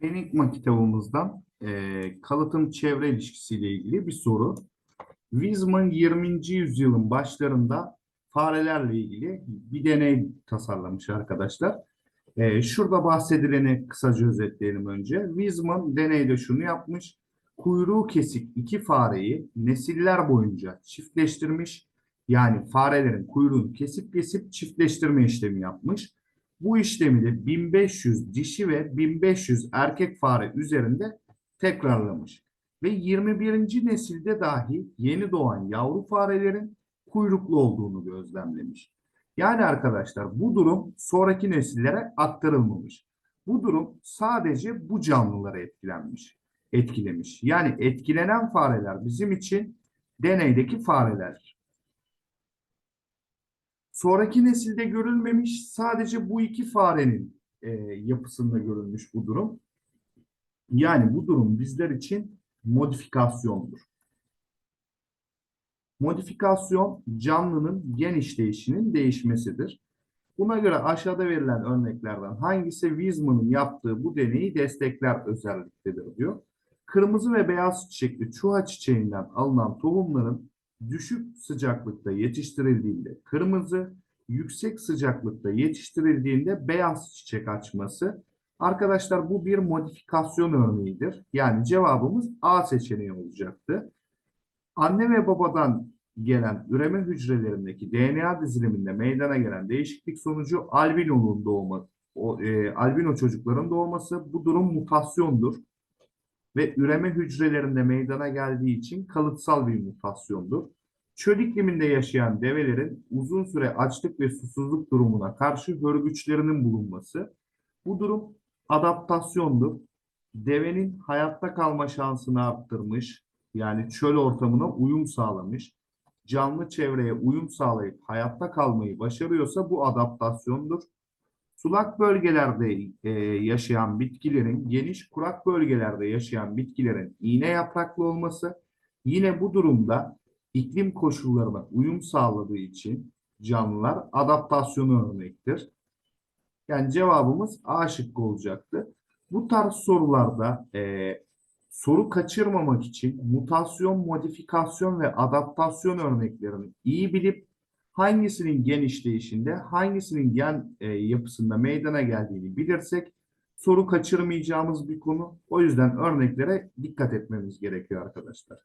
Enigma kitabımızdan e, kalıtım çevre ilişkisiyle ilgili bir soru. Weizmann 20. yüzyılın başlarında farelerle ilgili bir deney tasarlamış arkadaşlar. E, şurada bahsedileni kısaca özetleyelim önce. Weizmann deneyde şunu yapmış. Kuyruğu kesik iki fareyi nesiller boyunca çiftleştirmiş. Yani farelerin kuyruğunu kesip kesip çiftleştirme işlemi yapmış. Bu işlemi de 1500 dişi ve 1500 erkek fare üzerinde tekrarlamış. Ve 21. nesilde dahi yeni doğan yavru farelerin kuyruklu olduğunu gözlemlemiş. Yani arkadaşlar bu durum sonraki nesillere aktarılmamış. Bu durum sadece bu canlılara etkilenmiş, etkilemiş. Yani etkilenen fareler bizim için deneydeki fareler. Sonraki nesilde görülmemiş sadece bu iki farenin e, yapısında görülmüş bu durum. Yani bu durum bizler için modifikasyondur. Modifikasyon canlının gen işleyişinin değişmesidir. Buna göre aşağıda verilen örneklerden hangisi Weizmann'ın yaptığı bu deneyi destekler özelliktedir diyor. Kırmızı ve beyaz çiçekli çuha çiçeğinden alınan tohumların düşük sıcaklıkta yetiştirildiğinde kırmızı, yüksek sıcaklıkta yetiştirildiğinde beyaz çiçek açması. Arkadaşlar bu bir modifikasyon örneğidir. Yani cevabımız A seçeneği olacaktı. Anne ve babadan gelen üreme hücrelerindeki DNA diziliminde meydana gelen değişiklik sonucu albinonun doğumu, o, e, albino çocukların doğması bu durum mutasyondur ve üreme hücrelerinde meydana geldiği için kalıtsal bir mutasyondur. Çöl ikliminde yaşayan develerin uzun süre açlık ve susuzluk durumuna karşı hörgüçlerinin bulunması. Bu durum adaptasyondur. Devenin hayatta kalma şansını arttırmış, yani çöl ortamına uyum sağlamış, canlı çevreye uyum sağlayıp hayatta kalmayı başarıyorsa bu adaptasyondur. Sulak bölgelerde e, yaşayan bitkilerin, geniş kurak bölgelerde yaşayan bitkilerin iğne yapraklı olması, yine bu durumda iklim koşullarına uyum sağladığı için canlılar adaptasyonu örnektir. Yani cevabımız A şıkkı olacaktı. Bu tarz sorularda e, soru kaçırmamak için mutasyon, modifikasyon ve adaptasyon örneklerini iyi bilip hangisinin gen işleyişinde, hangisinin gen e, yapısında meydana geldiğini bilirsek soru kaçırmayacağımız bir konu. O yüzden örneklere dikkat etmemiz gerekiyor arkadaşlar.